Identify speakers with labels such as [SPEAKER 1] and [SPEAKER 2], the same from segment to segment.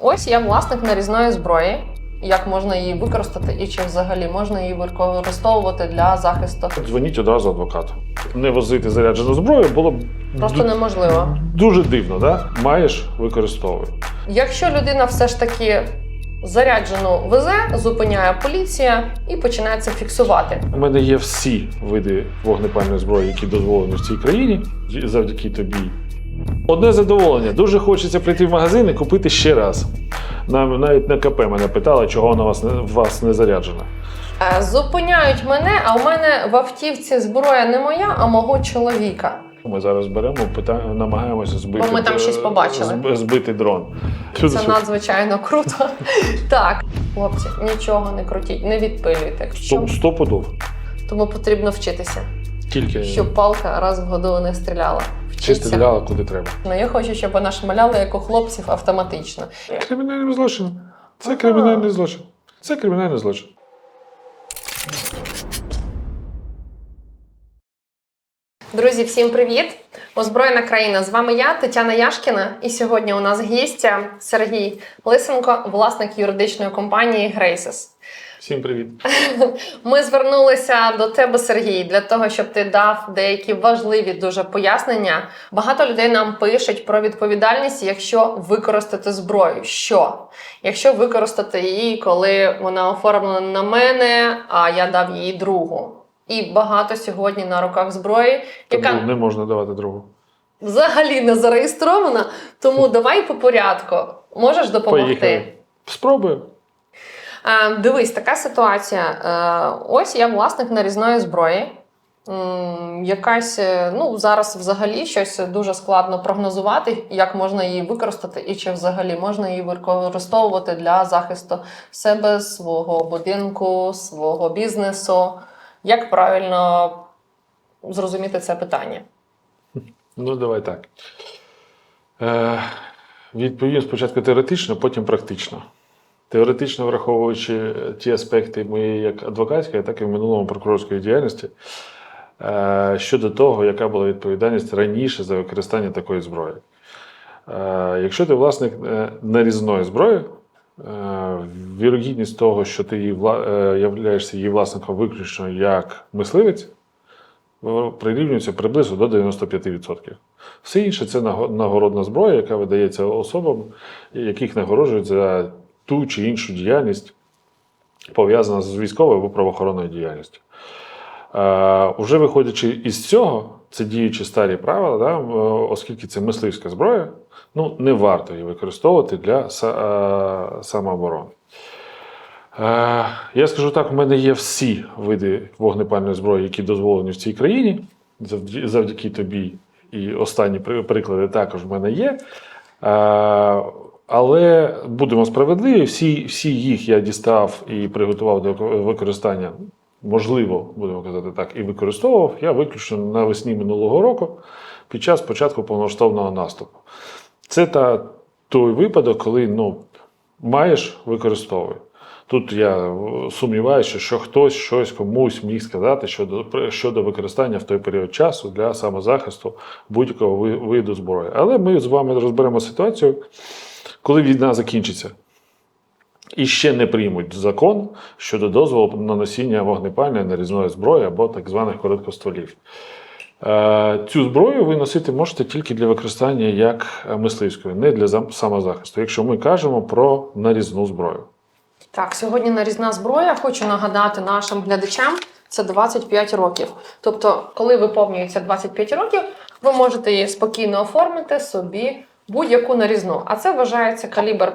[SPEAKER 1] Ось я власник нарізної зброї. Як можна її використати і чи взагалі можна її використовувати для захисту?
[SPEAKER 2] Дзвоніть одразу адвокату. Не возити заряджену зброю було б
[SPEAKER 1] Просто неможливо.
[SPEAKER 2] дуже дивно, да? Маєш, використовуй.
[SPEAKER 1] Якщо людина все ж таки заряджену везе, зупиняє поліція і починає це фіксувати.
[SPEAKER 2] У мене є всі види вогнепальної зброї, які дозволені в цій країні, завдяки тобі. Одне задоволення. Дуже хочеться прийти в магазин і купити ще раз. Навіть на КП мене питали, чого вона вас не, вас не заряджена.
[SPEAKER 1] Е, Зупиняють мене, а у мене в автівці зброя не моя, а мого чоловіка.
[SPEAKER 2] Ми зараз беремо, пита... намагаємося збити,
[SPEAKER 1] Бо ми там щось побачили.
[SPEAKER 2] збити дрон.
[SPEAKER 1] Це
[SPEAKER 2] сюди.
[SPEAKER 1] надзвичайно круто. Так, хлопці, нічого не крутіть, не відпилюйте.
[SPEAKER 2] Сто пудов.
[SPEAKER 1] Тому потрібно вчитися,
[SPEAKER 2] Тільки
[SPEAKER 1] щоб палка раз в году не стріляла.
[SPEAKER 2] чи стріляла куди треба.
[SPEAKER 1] Ну, я хочу, щоб вона шмаляла як у хлопців автоматично.
[SPEAKER 2] Кримінальний злочин. Це
[SPEAKER 1] Ага.
[SPEAKER 2] кримінальний злочин. Це кримінальний злочин.
[SPEAKER 1] Друзі, всім привіт! Озброєна країна. З вами я, Тетяна Яшкіна. І сьогодні у нас гістя Сергій Лисенко, власник юридичної компанії Graces.
[SPEAKER 2] Всім привіт.
[SPEAKER 1] Ми звернулися до тебе, Сергій, для того, щоб ти дав деякі важливі дуже пояснення. Багато людей нам пишуть про відповідальність, якщо використати зброю. Що? Якщо використати її, коли вона оформлена на мене, а я дав її другу. І багато сьогодні на руках зброї, яка
[SPEAKER 2] Тому не можна давати другу.
[SPEAKER 1] взагалі не зареєстрована. Тому давай по порядку. Можеш допомогти?
[SPEAKER 2] Поїхали. Спробую.
[SPEAKER 1] Е, дивись, така ситуація. Е, ось я власник нарізної зброї. Якась, е, ну зараз взагалі щось дуже складно прогнозувати, як можна її використати, і чи взагалі можна її використовувати для захисту себе, свого будинку, свого бізнесу. Як правильно зрозуміти це питання?
[SPEAKER 2] Ну, давай так. Е, відповім спочатку теоретично, потім практично. Теоретично враховуючи ті аспекти моєї як адвокатської, так і в минулому прокурорської діяльності е, щодо того, яка була відповідальність раніше за використання такої зброї. Е, якщо ти власник е, нарізної зброї, вірогідність того, що ти її е, являєшся її власником виключно як мисливець, е, прирівнюється приблизно до 95%. Все інше це нагородна зброя, яка видається особам, яких нагороджують за ту чи іншу діяльність, пов'язана з військовою або правоохоронною діяльністю. Е, уже виходячи із цього, це діючі старі правила, да, е, оскільки це мисливська зброя, ну, не варто її використовувати для е, самооборони. Е, Я скажу так: у мене є всі види вогнепальної зброї, які дозволені в цій країні, завдяки тобі. І останні приклади також в мене є. Е, Але будемо справедливі, всі, всі їх я дістав і приготував до використання. Можливо, будемо казати так, і використовував я виключно навесні минулого року під час початку повноштовного наступу. Це та, той випадок, коли ну, маєш, використовуй. Тут я е, сумніваюся, що хтось щось комусь міг сказати щодо, щодо використання в той період часу для самозахисту будь-якого виду зброї. Але ми з вами розберемо ситуацію, коли війна закінчиться. І ще не приймуть закон щодо дозволу на носіння вогнепальної нарізної зброї або так званих короткостволів. Е, Цю зброю ви носити можете тільки для використання як мисливської, не для самозахисту, якщо ми кажемо про нарізну зброю.
[SPEAKER 1] Так, сьогодні нарізна зброя. Хочу нагадати нашим глядачам. Це 25 років. Тобто, коли виповнюється 25 років, ви можете її спокійно оформити собі будь-яку нарізну. А це вважається калібр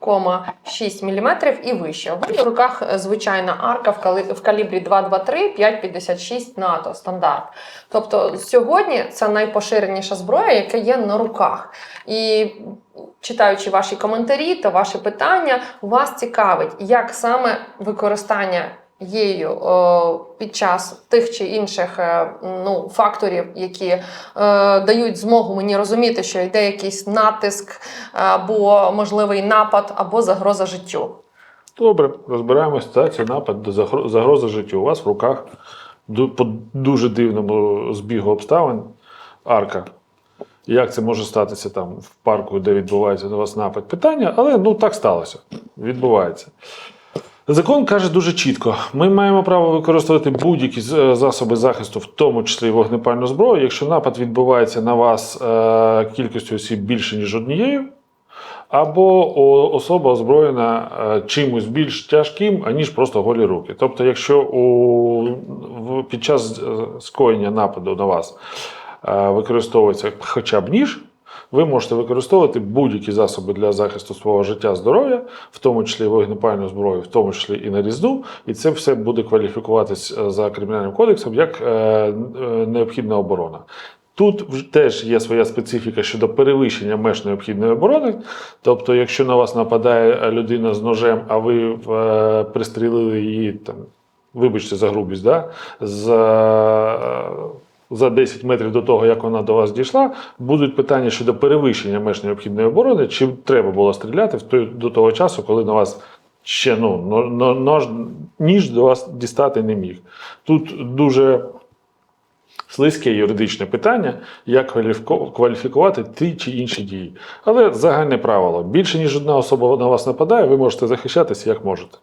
[SPEAKER 1] 5,6 мм і вище. У мене в руках е, звичайна арка в калібрі 223 5,56 НАТО стандарт. Тобто сьогодні це найпоширеніша зброя, яка є на руках. І читаючи ваші коментарі та ваші питання, вас цікавить, як саме використання о, під час тих чи інших е, ну, факторів, які е, дають змогу мені розуміти, що йде якийсь натиск або можливий напад, або загроза життю.
[SPEAKER 2] Добре, розбираємо ситуацію напад до загро- життю. У вас в руках по дуже дивному збігу обставин арка Як це може статися там в парку, де відбувається на вас напад? Питання, але ну так сталося. Відбувається. Закон каже дуже чітко: ми маємо право використовувати будь-які е, засоби захисту, в тому числі вогнепальну зброю, якщо напад відбувається на вас е, кількістю осіб більше, ніж однією, або особа озброєна е, чимось більш тяжким, аніж просто голі руки. Тобто, якщо у, під час скоєння нападу на вас використовується хоча б ніж, ви можете використовувати будь-які засоби для захисту свого життя, здоров'я, в тому числі вогнепальну зброю, в тому числі і нарізну, і це все буде кваліфікуватись е, за кримінальним кодексом як е, е, необхідна оборона. Тут теж є своя специфіка щодо перевищення меж необхідної оборони. Тобто, якщо на вас нападає людина з ножем, а ви пристрілили її там, вибачте за грубість, да, за, за 10 метрів до того, як вона до вас дійшла, будуть питання щодо перевищення меж необхідної оборони, чи треба було стріляти в той, до того часу, коли на вас ще ну, но- но- нож, ніж до вас дістати не міг. Тут дуже слизьке юридичне питання, як кваліфікувати ті чи інші дії. Але загальне правило: більше ніж одна особа на вас нападає, ви можете захищатися як можете.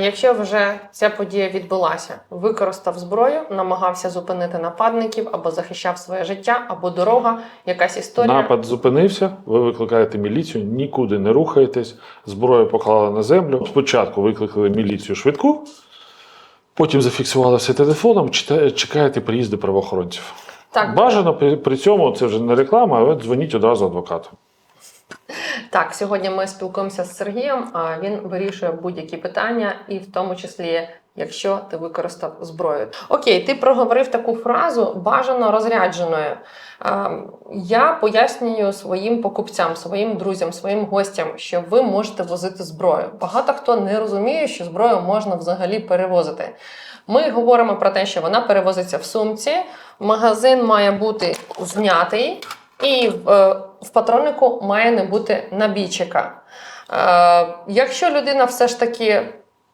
[SPEAKER 1] Якщо вже ця подія відбулася, використав зброю, намагався зупинити нападників або захищав своє життя, або дорога, якась історія.
[SPEAKER 2] Напад зупинився, ви викликаєте міліцію, нікуди не рухаєтесь, зброю поклали на землю. Спочатку викликали міліцію швидку, потім зафіксували все телефоном, чекаєте приїзду правоохоронців.
[SPEAKER 1] Так,
[SPEAKER 2] Бажано при, при цьому це вже не реклама, але дзвоніть одразу адвокату.
[SPEAKER 1] Так, сьогодні ми спілкуємося з Сергієм. Він вирішує будь-які питання, і в тому числі, якщо ти використав зброю. Окей, ти проговорив таку фразу бажано розрядженою. Я пояснюю своїм покупцям, своїм друзям, своїм гостям, що ви можете возити зброю. Багато хто не розуміє, що зброю можна взагалі перевозити. Ми говоримо про те, що вона перевозиться в сумці, магазин має бути знятий, і в, патронику має не бути набійчика. Е, якщо людина все ж таки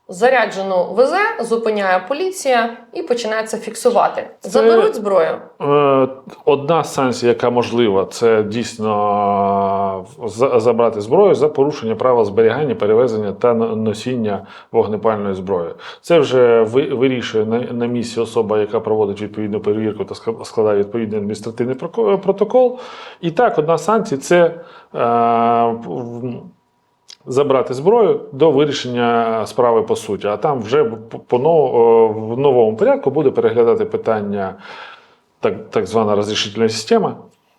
[SPEAKER 1] заряджену везе, зупиняє поліція і починає це фіксувати. Заберуть зброю.
[SPEAKER 2] Е, Одна з яка можлива, це дійсно е, за- забрати зброю за порушення правил зберігання, перевезення та носіння вогнепальної зброї. Це вже ви- вирішує на, на місці особа, яка проводить відповідну перевірку та складає відповідний адміністративний протокол. І так, одна з санкцій це е, забрати зброю до вирішення справи по суті. А там вже по- нов- в новому порядку буде переглядати питання так, так звана розрішительна система.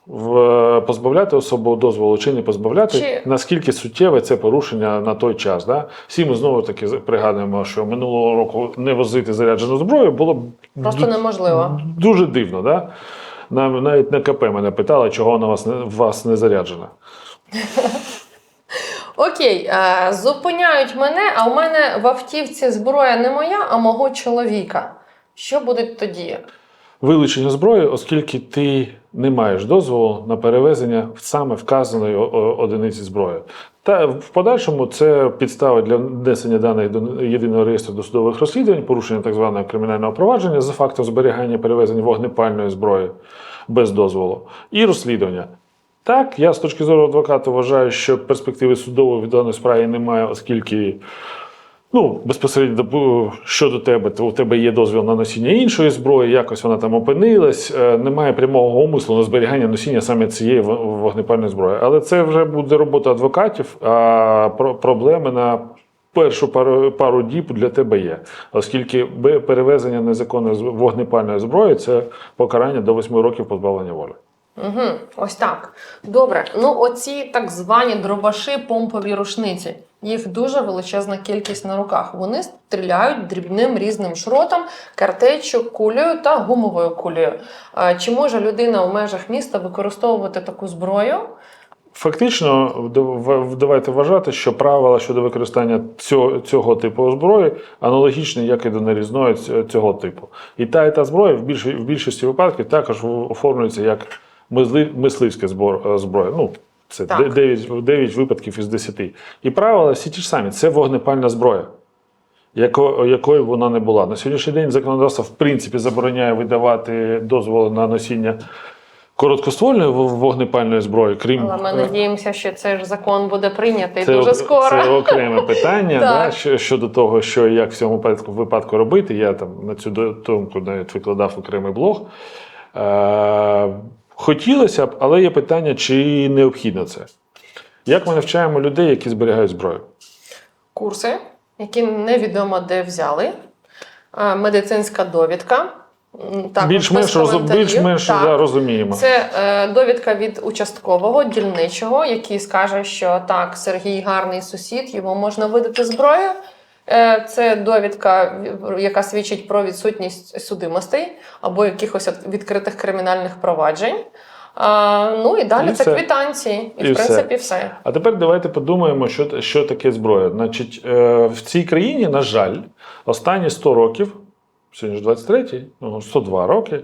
[SPEAKER 2] В, позбавляти особу дозволу чи не позбавляти,
[SPEAKER 1] Чи-
[SPEAKER 2] наскільки суттєве це порушення на той час. Да? Всі ми знову таки пригадуємо, що минулого року не возити заряджену зброю було
[SPEAKER 1] Просто неможливо.
[SPEAKER 2] дуже дивно. Да? Нам навіть на КП мене питали, чого вона вас не, вас не заряджена.
[SPEAKER 1] Окей, е, зупиняють мене, а у мене в автівці зброя не моя, а мого чоловіка. Що буде тоді?
[SPEAKER 2] Вилучення зброї, оскільки ти не маєш дозволу на перевезення саме вказаної одиниці зброї. Та в подальшому це підстава для внесення даних до єдиного реєстру досудових розслідувань, порушення так званого кримінального провадження за фактом зберігання перевезення вогнепальної зброї без дозволу і розслідування. Так, я з точки зору адвоката вважаю, що перспективи судової в даній справі немає, оскільки Ну, безпосередньо щодо тебе, то у тебе є дозвіл на носіння іншої зброї, якось вона там опинилась. е, Немає прямого умислу на зберігання носіння саме цієї вогнепальної зброї. Але це вже буде робота адвокатів, а про- проблеми на першу пару, пару діб для тебе є. Оскільки перевезення незаконної вогнепальної зброї це покарання до 8 років позбавлення волі.
[SPEAKER 1] Угу, ось так. Добре. Ну, оці так звані дробаши, помпові рушниці. Їх дуже величезна кількість на руках. Вони стріляють дрібним різним шротом, картечю, кулею та гумовою кулею. Чи може людина у межах міста використовувати таку зброю?
[SPEAKER 2] Фактично, давайте вважати, що правила щодо використання цього, цього типу зброї аналогічні, як і до нарізної цього типу. І та, і та зброя в, більш, в більшості випадків також оформлюється як мисливська е, зброя. Ну, це
[SPEAKER 1] Так.
[SPEAKER 2] 9, 9 випадків із 10. І правила всі ті ж самі: це вогнепальна зброя. яко, якою вона не була. На сьогоднішній день законодавство в принципі забороняє видавати дозволи на носіння короткоствольної вогнепальної зброї, крім
[SPEAKER 1] Але ми надіємося, що цей ж закон буде прийнятий
[SPEAKER 2] це,
[SPEAKER 1] дуже скоро.
[SPEAKER 2] Це окреме питання да, щодо того, що і як в цьому випадку, робити. Я там на цю думку навіть викладав окремий блог. Хотілося б, але є питання, чи необхідно це. Як ми навчаємо людей, які зберігають зброю?
[SPEAKER 1] Курси, які невідомо де взяли, медицинська довідка.
[SPEAKER 2] Більш-менш,
[SPEAKER 1] Так.
[SPEAKER 2] да, розуміємо.
[SPEAKER 1] Це е, довідка від участкового дільничого, який скаже, що так, Сергій гарний сусід, йому можна видати зброю. Е, це довідка, яка свідчить про відсутність судимостей або якихось відкритих кримінальних проваджень. А, ну і далі
[SPEAKER 2] І
[SPEAKER 1] це
[SPEAKER 2] все.
[SPEAKER 1] квитанції. І,
[SPEAKER 2] І
[SPEAKER 1] в принципі все.
[SPEAKER 2] А тепер давайте подумаємо, що, що таке зброя. Значить, е, в цій країні, на жаль, останні 100 років, сьогодні ж 23, ну, 102 роки, е,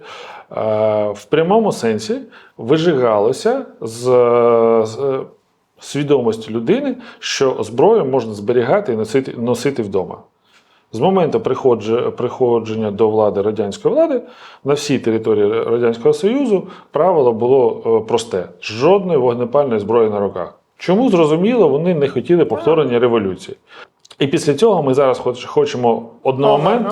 [SPEAKER 2] в прямому сенсі вижигалося з, з свідомості людини, що зброю можна зберігати і носити, носити вдома. З моменту приходження, до влади радянської влади на всій території Радянського Союзу правило було е, просте: жодної вогнепальної зброї на руках. Чому зрозуміло, вони не хотіли повторення революції. І після цього ми зараз хоч- хочемо одномоментно,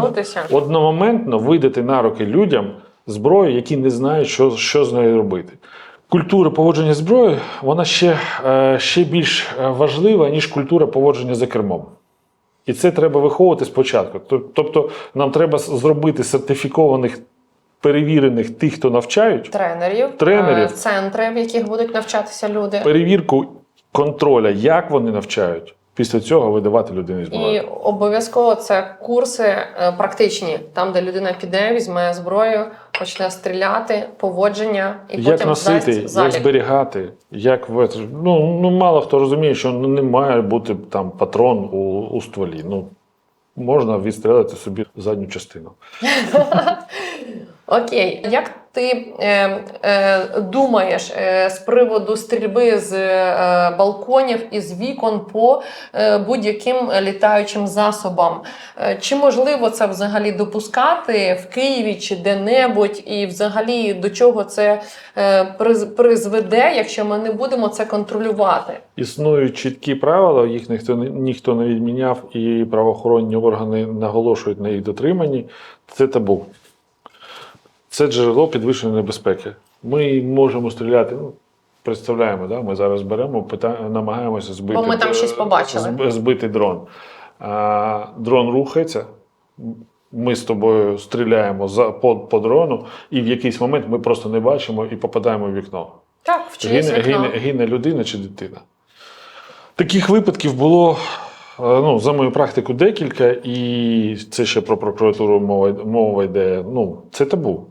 [SPEAKER 2] одномоментно видати на руки людям зброю, які не знають, що, що з нею робити. Культура поводження зброєю вона ще, е, ще більш е, важлива, ніж культура поводження за кермом. І це треба виховувати спочатку. Тобто нам треба зробити сертифікованих, перевірених тих, хто навчають,
[SPEAKER 1] Тренерів,
[SPEAKER 2] Тренерів.
[SPEAKER 1] е, центри, в яких будуть навчатися люди.
[SPEAKER 2] перевірку контроля, як вони навчають, після цього видавати людині
[SPEAKER 1] І
[SPEAKER 2] зброю.
[SPEAKER 1] обов'язково це курси е, практичні, там, де людина піде, візьме зброю, почне стріляти, поводження і
[SPEAKER 2] Як
[SPEAKER 1] потім
[SPEAKER 2] носити,
[SPEAKER 1] здасть
[SPEAKER 2] як зберігати, як ну, ну мало хто розуміє, що не має бути там патрон у, у стволі. Ну, можна відстрелити собі задню частину.
[SPEAKER 1] Окей, як ти е, е, думаєш е, з приводу стрільби з е, балконів і з вікон по е, будь-яким літаючим засобам? Е, чи можливо це взагалі допускати в Києві чи де-небудь, і взагалі до чого це е, приз- призведе, якщо ми не будемо це контролювати?
[SPEAKER 2] Існують чіткі правила, їх ніхто ніхто не відміняв, і правоохоронні органи наголошують на їх дотриманні. Це табу. Це джерело підвищеної небезпеки. Ми можемо стріляти. Ну, представляємо, да? ми зараз беремо, пита... намагаємося збити,
[SPEAKER 1] Бо ми там щось побачили.
[SPEAKER 2] збити дрон. А, дрон рухається. Ми з тобою стріляємо за, по, по дрону, і в якийсь момент ми просто не бачимо і попадаємо в вікно.
[SPEAKER 1] Так, в
[SPEAKER 2] Гине,
[SPEAKER 1] вікно.
[SPEAKER 2] гине, гине людина чи дитина. Таких випадків було, е, ну, за мою практику, декілька, і це ще про прокуратуру мова, мова йде. Ну, це табу.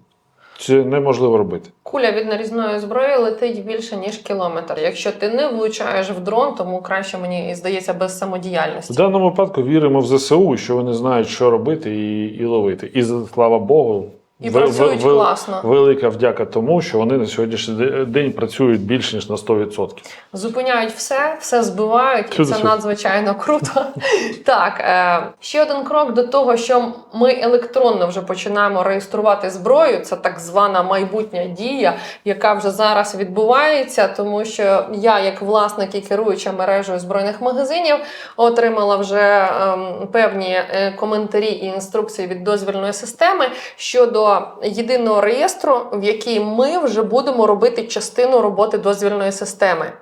[SPEAKER 2] Це неможливо робити.
[SPEAKER 1] Куля від нарізної зброї летить більше ніж кілометр. Якщо ти не влучаєш в дрон, тому краще мені здається без самодіяльності.
[SPEAKER 2] В даному випадку віримо в ЗСУ, що вони знають, що робити і, і ловити. І слава Богу,
[SPEAKER 1] І
[SPEAKER 2] ве-
[SPEAKER 1] працюють
[SPEAKER 2] ве-
[SPEAKER 1] класно.
[SPEAKER 2] велика вдяка тому, що вони на сьогоднішній день працюють більш ніж на 100%.
[SPEAKER 1] Зупиняють все, все збивають, і це надзвичайно круто. так, е, ще один крок до того, що ми електронно вже починаємо реєструвати зброю. Це так звана майбутня дія, яка вже зараз відбувається, тому що я, як власник і керуюча мережею збройних магазинів, отримала вже ем, певні е, коментарі і інструкції від дозвільної системи щодо єдиного реєстру, в який ми вже будемо робити частину роботи дозвільної системи.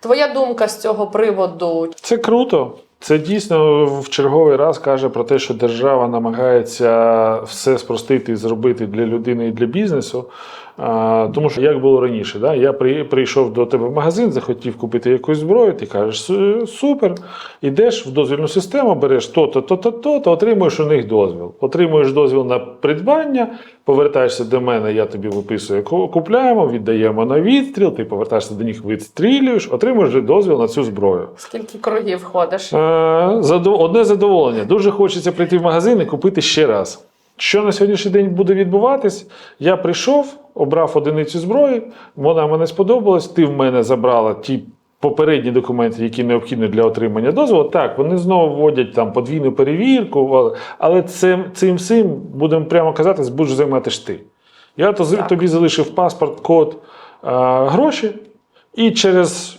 [SPEAKER 1] Твоя думка з цього приводу?
[SPEAKER 2] Це круто. Це дійсно в черговий раз каже про те, що держава намагається все спростити і зробити для людини і для бізнесу. Тому що як було раніше, да? я при, прийшов до тебе в магазин, захотів купити якусь зброю, ти кажеш супер, ідеш в дозвільну систему, береш то-то, то-то, то-то, отримуєш у них дозвіл. Отримуєш дозвіл на придбання, повертаєшся до мене, я тобі виписую, ку- купляємо, віддаємо на відстріл, ти повертаєшся до них, відстрілюєш, отримуєш дозвіл на цю зброю.
[SPEAKER 1] Скільки кругів ходиш?
[SPEAKER 2] Е, задов- Одне задоволення. Дуже хочеться прийти в магазин і купити ще раз. Що на сьогоднішній день буде відбуватись? Я прийшов, обрав одиницю зброї, вона мені сподобалась, ти в мене забрала ті попередні документи, які необхідні для отримання дозволу, так, вони знову вводять там подвійну перевірку, але- але цим, цим всім, будемо прямо казати, будеш займатися ти. Я то, тобі залишив паспорт, код, гроші, і через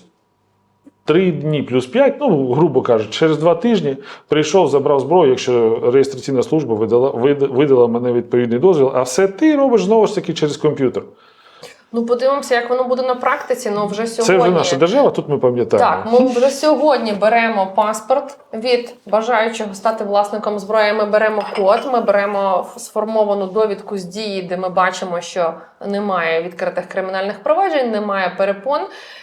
[SPEAKER 2] три дні плюс п'ять, ну, грубо кажучи, через два тижні прийшов, забрав зброю, якщо реєстраційна служба видала, вид- видала мене відповідний дозвіл, а все ти робиш знову ж таки через комп'ютер.
[SPEAKER 1] Ну, подивимося, як воно буде на практиці. Ну вже сьогодні.
[SPEAKER 2] Це вже наша держава, тут ми пам'ятаємо.
[SPEAKER 1] Так, ми вже сьогодні беремо паспорт від бажаючого стати власником зброї. Ми беремо код, ми беремо сформовану довідку з дії, де ми бачимо, що немає відкритих кримінальних проваджень, немає перепон.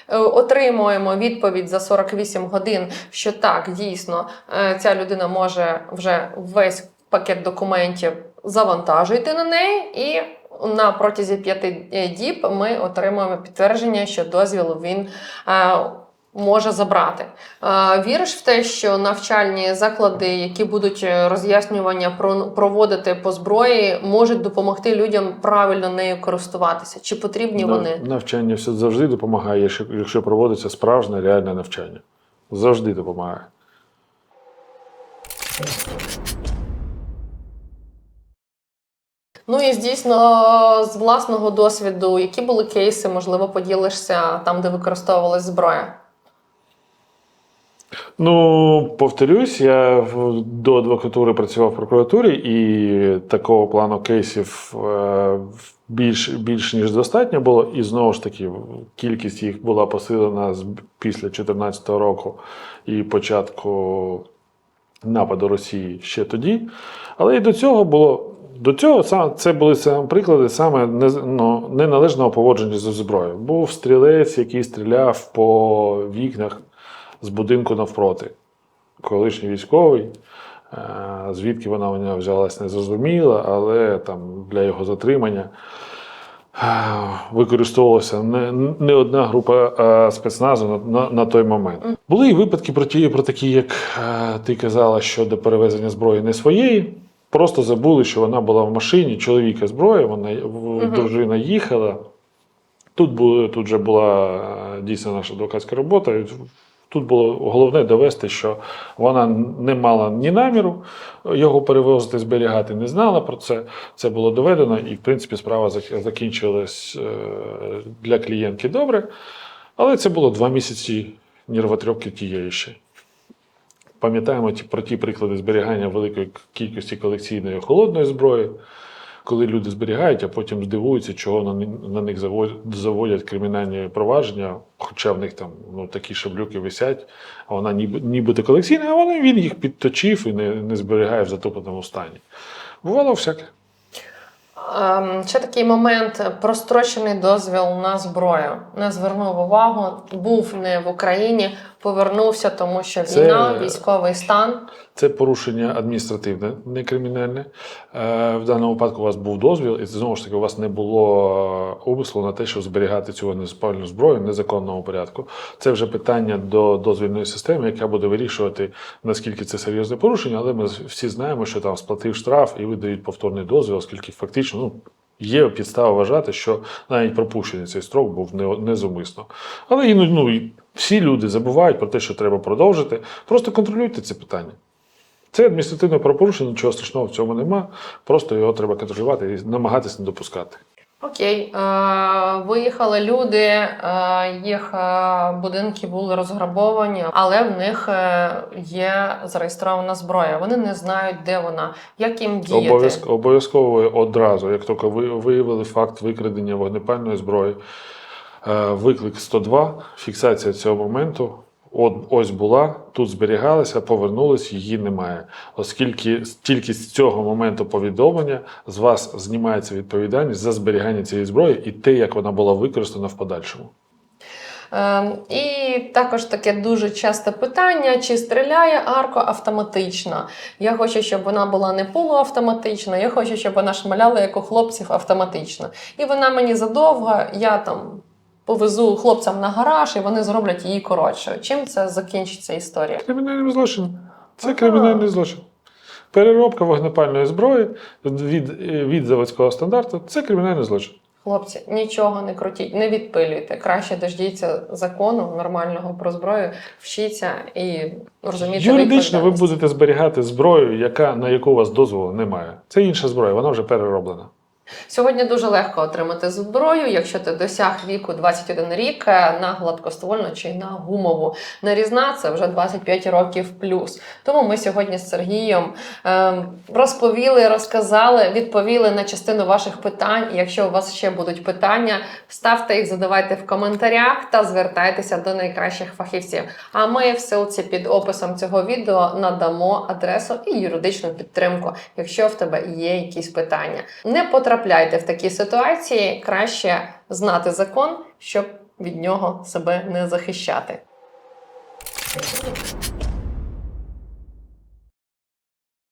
[SPEAKER 1] Е, Отримуємо відповідь за 48 годин, що так, дійсно, е, ця людина може вже весь пакет документів завантажити на неї і. На протязі п'яти е, діб ми отримуємо підтвердження, що дозвіл він е, може забрати. Е, Віриш в те, що навчальні заклади, які будуть роз'яснювання проводити по зброї, можуть допомогти людям правильно нею користуватися? Чи потрібні вони?
[SPEAKER 2] Навчання все завжди допомагає, якщо, якщо проводиться справжнє реальне навчання. Завжди допомагає.
[SPEAKER 1] Ну і дійсно з власного досвіду, які були кейси, можливо, поділишся там, де використовувалась зброя?
[SPEAKER 2] Ну, повторюсь, я до адвокатури працював в прокуратурі, і такого плану кейсів е, більш, більш ніж достатньо було. І знову ж таки, кількість їх була посилена після 2014 року і початку нападу Росії ще тоді. Але і до цього було. До цього це були приклади саме ну, неналежного поводження зі зброєю. Був стрілець, який стріляв по вікнах з будинку навпроти. Колишній військовий. Е, Звідки вона у нього взялась, не зрозуміло, але там для його затримання е, використовувалася не, не одна група е, спецназу на, на, на той момент. Були і випадки про, ті, про такі, як ти казала, щодо перевезення зброї не своєї. Просто забули, що вона була в машині, чоловіка зброя, вона в- дружина їхала. Тут, було, тут же була е, дійсно наша адвокатська робота. Тут було головне довести, що вона не мала ні наміру його перевозити, зберігати, не знала про це. Це було доведено, і в принципі справа закінчилась е, для клієнтки добре. Але це було два місяці нервотрепки тієї ще. Пам'ятаємо про ті приклади зберігання великої кількості колекційної холодної зброї, коли люди зберігають, а потім здивуються, чого на, них заводять, кримінальні провадження, хоча в них там ну, такі шаблюки висять, а вона ніби, нібито колекційна, а вона, він їх підточив і не, не зберігає в затопленому стані. Бувало всяке.
[SPEAKER 1] Ем, ще такий момент: прострочений дозвіл на зброю. Не звернув увагу, був не в Україні, повернувся, тому що
[SPEAKER 2] Це-
[SPEAKER 1] війна, військовий стан.
[SPEAKER 2] Це порушення адміністративне, не кримінальне. Е, В даному випадку у вас був дозвіл, і знову ж таки у вас не було е, умислу на те, щоб зберігати цю вогнезапальну зброю в незаконному порядку. Це вже питання до дозвільної системи, яка буде вирішувати, наскільки це серйозне порушення, але ми всі знаємо, що там сплатив штраф і видають повторний дозвіл, оскільки фактично ну, є підстава вважати, що навіть пропущений цей строк був не, незумисно. Але іноді ну, всі люди забувають про те, що треба продовжити. Просто контролюйте це питання. Це адміністративне правопорушення, нічого страшного в цьому нема. Просто його треба контролювати і намагатися не допускати.
[SPEAKER 1] Окей, е, виїхали люди, е, їх е, будинки були розграбовані, але в них є зареєстрована зброя. Вони не знають, де вона, як їм діяти.
[SPEAKER 2] Обов'язково, обов'язково одразу, як тільки ви виявили факт викрадення вогнепальної зброї, виклик 102, фіксація цього моменту. От ось була, тут зберігалася, повернулась, її немає. Оскільки тільки з цього моменту повідомлення з вас знімається відповідальність за зберігання цієї зброї і те, як вона була використана в подальшому.
[SPEAKER 1] Ем, і також таке дуже часте питання: чи стріляє арко автоматично? Я хочу, щоб вона була не полуавтоматична, я хочу, щоб вона шмаляла як у хлопців автоматично. І вона мені задовго, я там повезу хлопцям на гараж, і вони зроблять її коротшою. Чим це закінчиться історія?
[SPEAKER 2] Кримінальний злочин. Це
[SPEAKER 1] Ага.
[SPEAKER 2] кримінальний злочин. Переробка вогнепальної зброї від, від заводського стандарту це кримінальний злочин.
[SPEAKER 1] Хлопці, нічого не крутіть, не відпилюйте. Краще дождіться закону нормального про зброю, вчіться і розумійте
[SPEAKER 2] Юридично ви
[SPEAKER 1] відповідальність.
[SPEAKER 2] будете зберігати зброю, яка, на яку у вас дозволу немає. Це інша зброя, вона вже перероблена.
[SPEAKER 1] Сьогодні дуже легко отримати зброю, якщо ти досяг віку 21 рік е, на гладкоствольну чи на гумову. Нарізна це вже 25 років плюс. Тому ми сьогодні з Сергієм ем, розповіли, розказали, відповіли на частину ваших питань. Якщо у вас ще будуть питання, ставте їх, задавайте в коментарях та звертайтеся до найкращих фахівців. А ми в ссылці під описом цього відео надамо адресу і юридичну підтримку, якщо в тебе є якісь питання. Не потрапляйте в такі ситуації, краще знати закон, щоб від нього себе не захищати.